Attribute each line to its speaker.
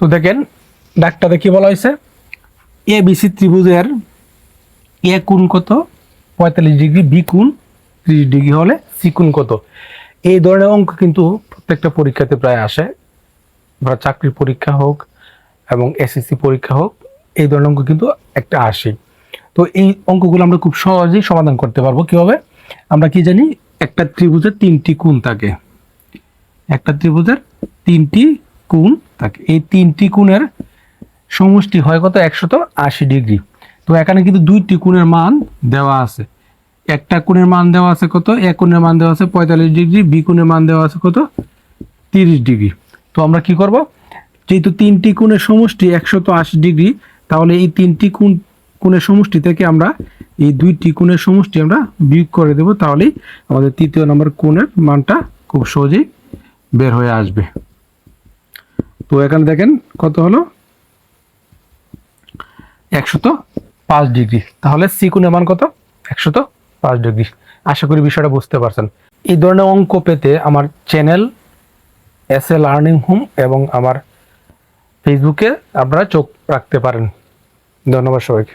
Speaker 1: তো দেখেন ডাক্তারে কি বলা হয়েছে? এ বিসি ত্রিভুজের এ কোণ কত? পঁয়তাল্লিশ ডিগ্রি বি কোণ ত্রিশ ডিগ্রি হলে সি কোণ কত? এই ধরনের অঙ্ক কিন্তু প্রত্যেকটা পরীক্ষাতে প্রায় আসে। বা চাকরির পরীক্ষা হোক এবং এসএসসি পরীক্ষা হোক, এই ধরনের অঙ্ক কিন্তু একটা আসে। তো এই অঙ্কগুলো আমরা খুব সহজেই সমাধান করতে পারব। কীভাবে? আমরা কি জানি, একটা ত্রিভুজের তিনটি কোণ থাকে। একটা ত্রিভুজের তিনটি কোণ থাকে, এই তিনটি কোণের সমষ্টি হয় কত? একশত আশি ডিগ্রি। তো এখানে কিন্তু দুইটি কোণের মান দেওয়া আছে। একটা কোণের মান দেওয়া আছে কত? এক কোণের মান দেওয়া আছে পঁয়তাল্লিশ ডিগ্রি, বি কোণের মান দেওয়া আছে কত? তিরিশ ডিগ্রি। তো আমরা কি করব? যেহেতু তিনটি কোণের সমষ্টি একশত আশি ডিগ্রি, তাহলে এই তিনটি কোণ কোণের সমষ্টি থেকে আমরা এই দুইটি কোণের সমষ্টি আমরা বিয়োগ করে দেব। তাহলেই আমাদের তৃতীয় নম্বর কোণের মানটা খুব সহজেই বের হয়ে আসবে। তো এখানে দেখেন কত হলো? একশত পাঁচ ডিগ্রি। তাহলে সিকুনের মান কত? একশত পাঁচ ডিগ্রি। আশা করি বিষয়টা বুঝতে পারছেন। এই ধরনের অঙ্ক পেতে আমার channel S A learning home এবং আমার ফেসবুকে আপনারা চোখ রাখতে পারেন। ধন্যবাদ সবাইকে।